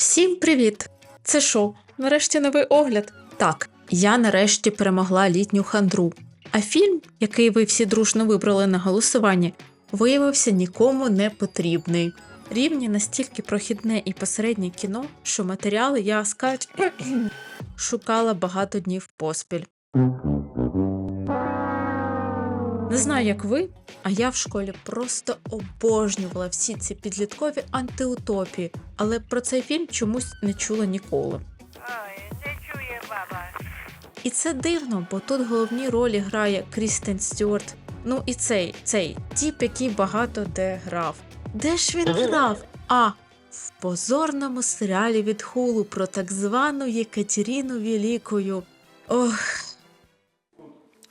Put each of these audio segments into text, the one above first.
Всім привіт! Це шо? Нарешті новий огляд. Так, я нарешті перемогла літню хандру. А фільм, який ви всі дружно вибрали на голосуванні, виявився нікому не потрібний. Рівні настільки прохідне і посереднє кіно, що матеріали я скач... шукала багато днів поспіль. Не знаю, як ви, а я в школі просто обожнювала всі ці підліткові антиутопії, але про цей фільм чомусь не чула ніколи. Ой, не чує баба. І це дивно, бо тут головні ролі грає Крістен Стюарт. Ну і цей, цей тіп, який багато де грав. Де ж він грав? А в позорному серіалі від Хулу про так звану Єкатеріну Великою. Ох,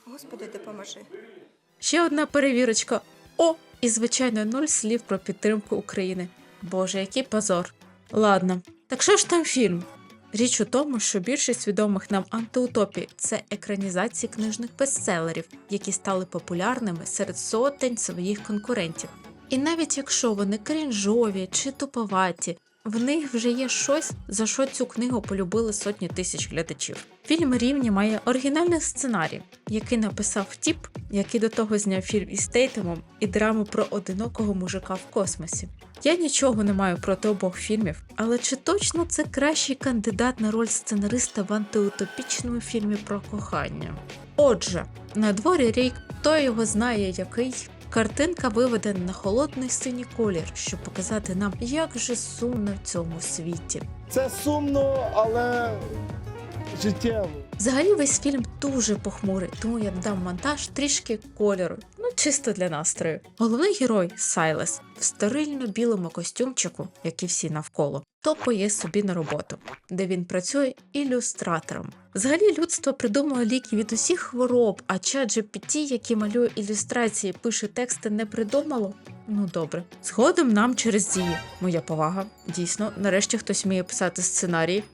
Господи, допоможи. Ще одна перевірочка. О, і звичайно, нуль слів про підтримку України. Боже, який позор. Ладно, так що ж там фільм? Річ у тому, що більшість відомих нам антиутопій це екранізації книжних бестселерів, які стали популярними серед сотень своїх конкурентів. І навіть якщо вони крінжові чи туповаті, в них вже є щось, за що цю книгу полюбили сотні тисяч глядачів. Фільм рівні має оригінальний сценарій, який написав тіп, який до того зняв фільм із Тейтемом і драму про одинокого мужика в космосі. Я нічого не маю проти обох фільмів, але чи точно це кращий кандидат на роль сценариста в антиутопічному фільмі про кохання? Отже, на дворі рік, хто його знає який. Картинка виведена на холодний синій колір, щоб показати нам, як же сумно в цьому світі. Це сумно, але життєво. Взагалі весь фільм дуже похмурий, тому я додам монтаж трішки кольору, чисто для настрою. Головний герой Сайлес в стерильно-білому костюмчику, як і всі навколо, топає собі на роботу, де він працює ілюстратором. Взагалі людство придумало ліки від усіх хвороб, а чат GPT, який малює ілюстрації, пише тексти, не придумало. Ну добре, згодом нам через дії. Моя повага. Дійсно, нарешті хтось вміє писати сценарії.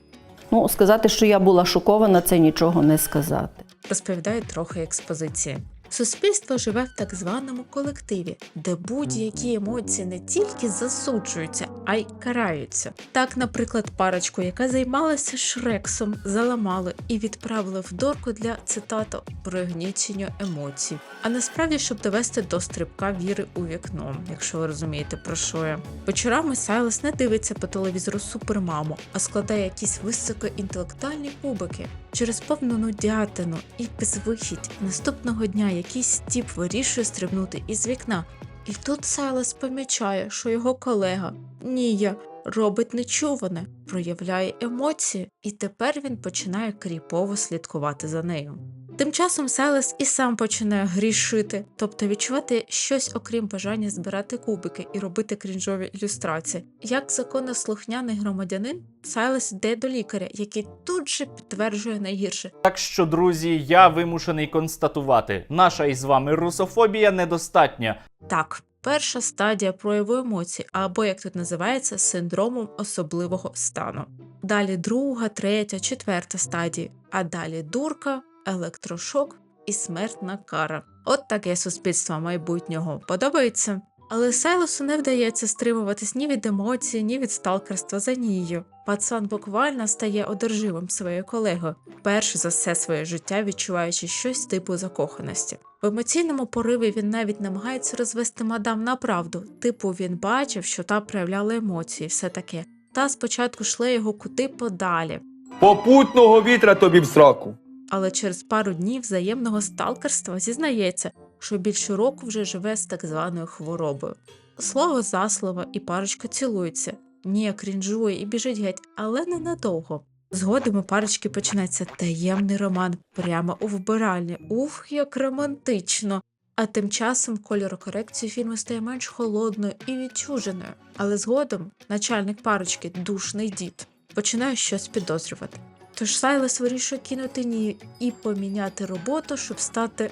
Ну, сказати, що я була шокована, це нічого не сказати. розповідає трохи експозиції. Суспільство живе в так званому колективі, де будь-які емоції не тільки засуджуються, а й караються. Так, наприклад, парочку, яка займалася шрексом, заламали і відправили в дорку для цитату пригнічення емоцій. А насправді, щоб довести до стрибка віри у вікно, якщо ви розумієте про що я. Вечорами Сайлес не дивиться по телевізору супермаму, а складає якісь високоінтелектуальні кубики. Через повну нудятину і безвихідь наступного дня якийсь тіп вирішує стрибнути із вікна. І тут Сайлас помічає, що його колега Нія робить нечуване, проявляє емоції, і тепер він починає кріпово слідкувати за нею. Тим часом Сайлес і сам починає грішити, тобто відчувати щось окрім бажання збирати кубики і робити крінжові ілюстрації. Як законослухняний громадянин, Сайлес йде до лікаря, який тут же підтверджує найгірше. Так що, друзі, я вимушений констатувати, наша із вами русофобія недостатня. Так, перша стадія прояву емоцій, або як тут називається, синдромом особливого стану. Далі друга, третя, четверта стадії, а далі дурка, електрошок і смертна кара. От таке суспільство майбутнього подобається. Але Сайлосу не вдається стримуватись ні від емоцій, ні від сталкерства за Нією. Пацан буквально стає одержимим своєю колегою, перш за все своє життя відчуваючи щось типу закоханості. В емоційному пориві він навіть намагається розвести мадам на правду, типу він бачив, що та проявляла емоції, все таке. Та спочатку шле його куди подалі, Попутного вітра тобі в сраку. Але через пару днів взаємного сталкерства зізнається, що більше року вже живе з так званою хворобою. Слово за слово, і парочка цілується. Нія крінжує і біжить геть, але ненадовго. Згодом у парочки починається таємний роман прямо у вбиральні. Ух, як романтично! А тим часом кольорокорекція фільму стає менш холодною і відчуженою. Але згодом начальник парочки, душний дід, починає щось підозрювати. Тож Сайлес вирішує кинути Нію і поміняти роботу, щоб стати,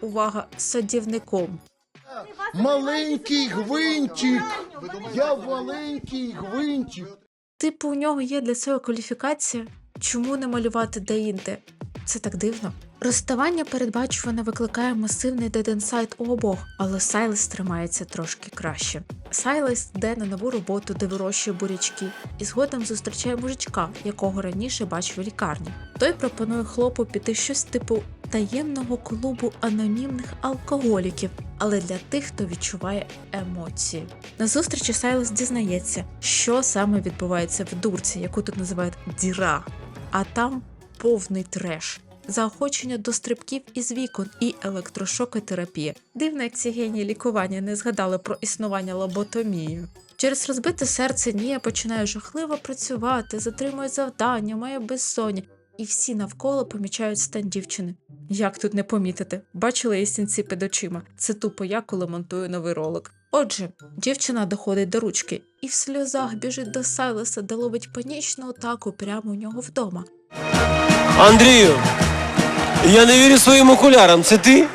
увага, садівником. Маленький гвинтик. Я маленький гвинтик. Типу, у нього є для цього кваліфікація. Чому не малювати деінде? Це так дивно. Розставання передбачувано викликає масивний деденсайт у обох, але Сайлес тримається трошки краще. Сайлес йде на нову роботу, де вирощує бурячки, і згодом зустрічає мужичка, якого раніше бачив у лікарні. Той пропонує хлопу піти щось типу таємного клубу анонімних алкоголіків, але для тих, хто відчуває емоції. На зустрічі Сайлес дізнається, що саме відбувається в дурці, яку тут називають діра, а там повний треш. Заохочення до стрибків із вікон і електрошокотерапія. Дивно, як ці генії лікування не згадали про існування лоботомії. Через розбите серце Нія починає жахливо працювати, затримує завдання, має безсоння, і всі навколо помічають стан дівчини. Як тут не помітити? Бачили її під очима. Це тупо я, коли монтую новий ролик. Отже, дівчина доходить до ручки і в сльозах біжить до Сайлеса, де ловить панічну атаку прямо у нього вдома. Андрію, я не вірю своїм окулярам. Це ти?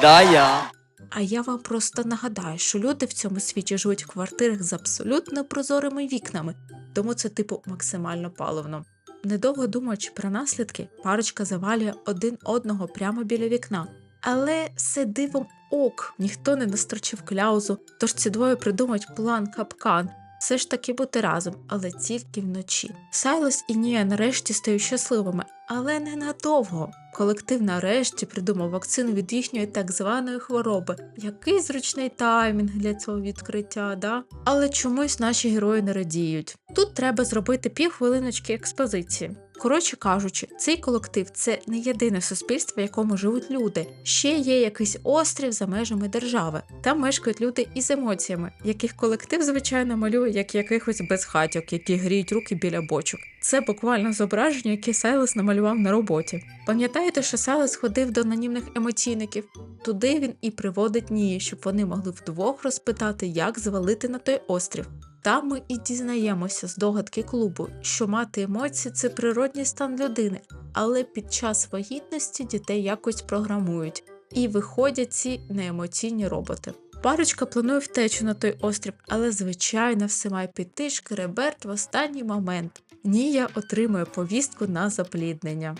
Да, я. А я вам просто нагадаю, що люди в цьому світі живуть в квартирах з абсолютно прозорими вікнами, тому це типу максимально паливно. Недовго думаючи про наслідки, парочка завалює один одного прямо біля вікна. Але все дивом ок, ніхто не настрочив кляузу, тож ці двоє придумають план капкан. Все ж таки бути разом, але тільки вночі. Сайлос і Нія нарешті стають щасливими, але ненадовго. Колектив нарешті придумав вакцину від їхньої так званої хвороби. Який зручний таймінг для цього відкриття, да? Але чомусь наші герої не радіють. Тут треба зробити півхвилиночки експозиції. Коротше кажучи, цей колектив це не єдине суспільство, в якому живуть люди. Ще є якийсь острів за межами держави. Там мешкають люди із емоціями, яких колектив, звичайно, малює як якихось безхатьок, які гріють руки біля бочок. Це буквально зображення, яке Сайлес намалював на роботі. Пам'ятаєте, що Сайлес ходив до анонімних емоційників? Туди він і приводить Нії, щоб вони могли вдвох розпитати, як звалити на той острів. Там ми і дізнаємося з догадки клубу, що мати емоції це природній стан людини, але під час вагітності дітей якось програмують і виходять ці неемоційні роботи. Парочка планує втечу на той острів, але звичайно все має піти шкереберт в останній момент. Нія отримує повістку на запліднення.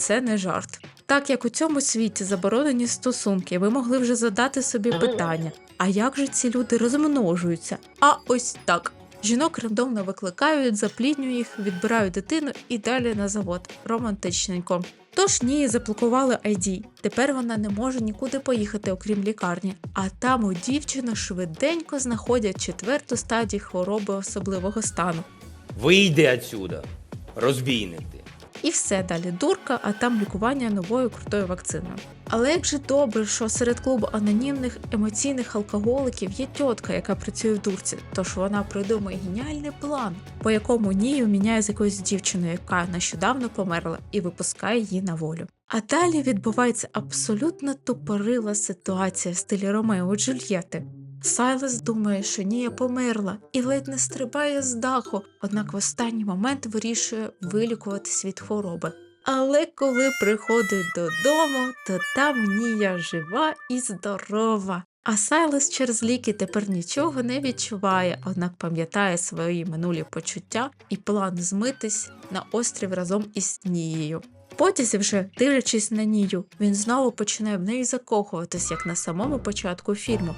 Це не жарт. Так як у цьому світі заборонені стосунки, ви могли вже задати собі питання: а як же ці люди розмножуються? А ось так. Жінок рандомно викликають, запліднюють їх, відбирають дитину і далі на завод. Романтичненько. Тож Нії заблокували ID. Тепер вона не може нікуди поїхати, окрім лікарні. А там у дівчину швиденько знаходять четверту стадію хвороби особливого стану. Вийди отсюда, розбійник ти. І все далі дурка, а там лікування новою крутою вакциною. Але як же добре, що серед клубу анонімних емоційних алкоголиків є тітка, яка працює в дурці, тож вона придумує геніальний план, по якому Нію міняє з якоюсь дівчиною, яка нещодавно померла, і випускає її на волю. А далі відбувається абсолютно тупорила ситуація в стилі Ромео і Джульєти. Сайлес думає, що Нія померла і ледь не стрибає з даху, однак в останній момент вирішує вилікуватись від хвороби. Але коли приходить додому, то там Нія жива і здорова. А Сайлес через ліки тепер нічого не відчуває, однак пам'ятає свої минулі почуття і план змитись на острів разом із Нією. Потязі вже, дивлячись на Нію, він знову починає в неї закохуватись, як на самому початку фільму.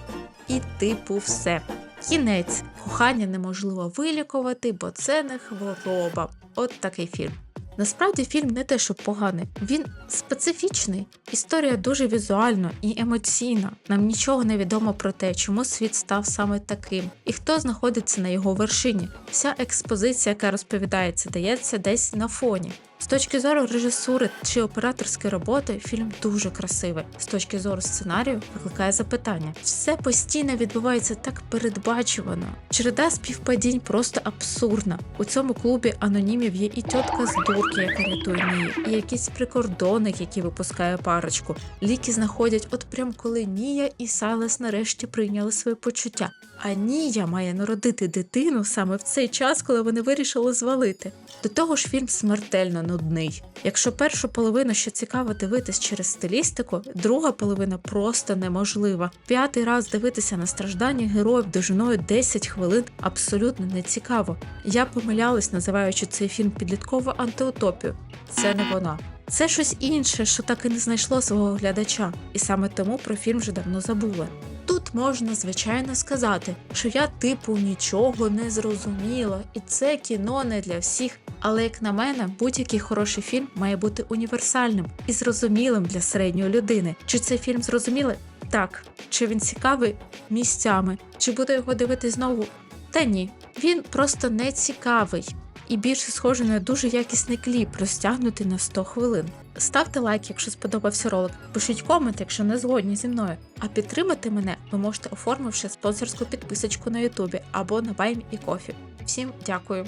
І типу все. Кінець. Кохання неможливо вилікувати, бо це не хвороба. От такий фільм. Насправді фільм не те, що поганий, він специфічний. Історія дуже візуальна і емоційна. Нам нічого не відомо про те, чому світ став саме таким, і хто знаходиться на його вершині. Вся експозиція, яка розповідається, дається десь на фоні. З точки зору режисури чи операторської роботи, фільм дуже красивий. З точки зору сценарію викликає запитання. Все постійно відбувається так передбачувано. Череда співпадінь просто абсурдна. У цьому клубі анонімів є і тітка з дурки, яка рятує Нію, і якийсь прикордонник, який випускає парочку. Ліки знаходять от прям коли Нія і Сайлес нарешті прийняли своє почуття. А Нія має народити дитину саме в цей час, коли вони вирішили звалити. До того ж, фільм смертельно нудний. Якщо першу половину ще цікаво дивитись через стилістику, друга половина просто неможлива. П'ятий раз дивитися на страждання героїв довжиною 10 хвилин абсолютно не цікаво. Я помилялась, називаючи цей фільм підлітковою антиутопію. Це не вона. Це щось інше, що так і не знайшло свого глядача, і саме тому про фільм вже давно забули. Можна звичайно сказати, що я типу нічого не зрозуміла, і це кіно не для всіх. Але як на мене, будь-який хороший фільм має бути універсальним і зрозумілим для середньої людини. Чи цей фільм зрозумілий? Так. Чи він цікавий місцями? Чи буду його дивитись знову? Та ні, він просто не цікавий і більше схоже на дуже якісний кліп, розтягнутий на 100 хвилин. Ставте лайк, якщо сподобався ролик, пишіть комент, якщо не згодні зі мною. А підтримати мене ви можете оформивши спонсорську підписочку на Ютубі або на Баймі і Кофі. Всім дякую!